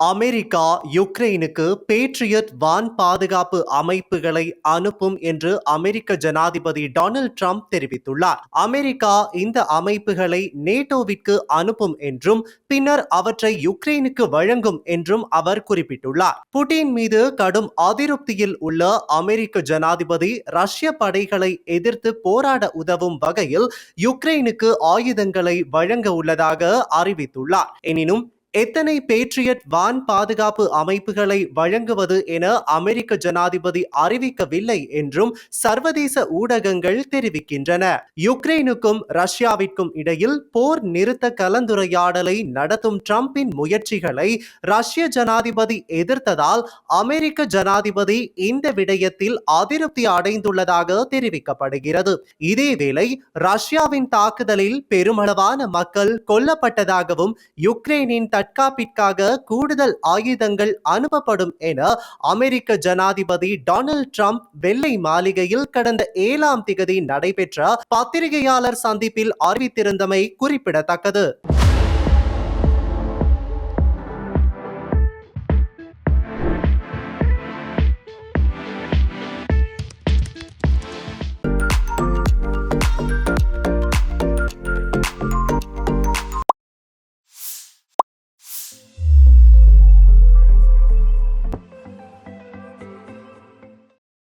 America யுக்ரைனுக்கு Patriot வான் பாதுகாப்பு அமைப்புகளை அனுப்பும் என்று அமெரிக்க ஜனாதிபதி டொனால்ட் ட்ரம்ப் தெரிவித்துள்ளார். அமெரிக்கா இந்த அமைப்புகளை நேட்டோவிற்கு அனுப்பும் என்றும் பின்னர் அவற்றை யுக்ரைனுக்கு வழங்கும் என்றும் அவர் குறிப்பிட்டுள்ளார். புட்டின் மீது கடும் அதிருப்தியில் உள்ள அமெரிக்க ஜனாதிபதி ரஷ்ய படைகளை எதிர்த்து போராட உதவும் வகையில் யுக்ரைனுக்கு ஆயுதங்களை வழங்க உள்ளதாக அறிவித்துள்ளார். எனினும் எத்தனை பேட்ரியட் வான் பாதுகாப்பு அமைப்புகளை வழங்குவது என அமெரிக்க ஜனாதிபதி அறிவிக்கவில்லை என்றும் சர்வதேச ஊடகங்கள் தெரிவிக்கின்றன. யுக்ரைனுக்கும் ரஷ்யாவிற்கும் இடையில் போர் நிறுத்த கலந்துரையாடலை நடத்தும் டிரம்பின் முயற்சிகளை ரஷ்ய ஜனாதிபதி எதிர்த்ததால் அமெரிக்க ஜனாதிபதி இந்த விடயத்தில் அதிருப்தி அடைந்துள்ளதாக தெரிவிக்கப்படுகிறது. இதேவேளை ரஷ்யாவின் தாக்குதலில் பெருமளவான மக்கள் கொல்லப்பட்டதாகவும் யுக்ரைனின் தற்காப்பிற்காக கூடுதல் ஆயுதங்கள் அனுப்பப்படும் என அமெரிக்க ஜனாதிபதி டொனால்ட் ட்ரம்ப் வெள்ளை மாளிகையில் கடந்த ஏழாம் திகதி நடைபெற்ற பத்திரிகையாளர் சந்திப்பில் அறிவித்திருந்தமை குறிப்பிடத்தக்கது.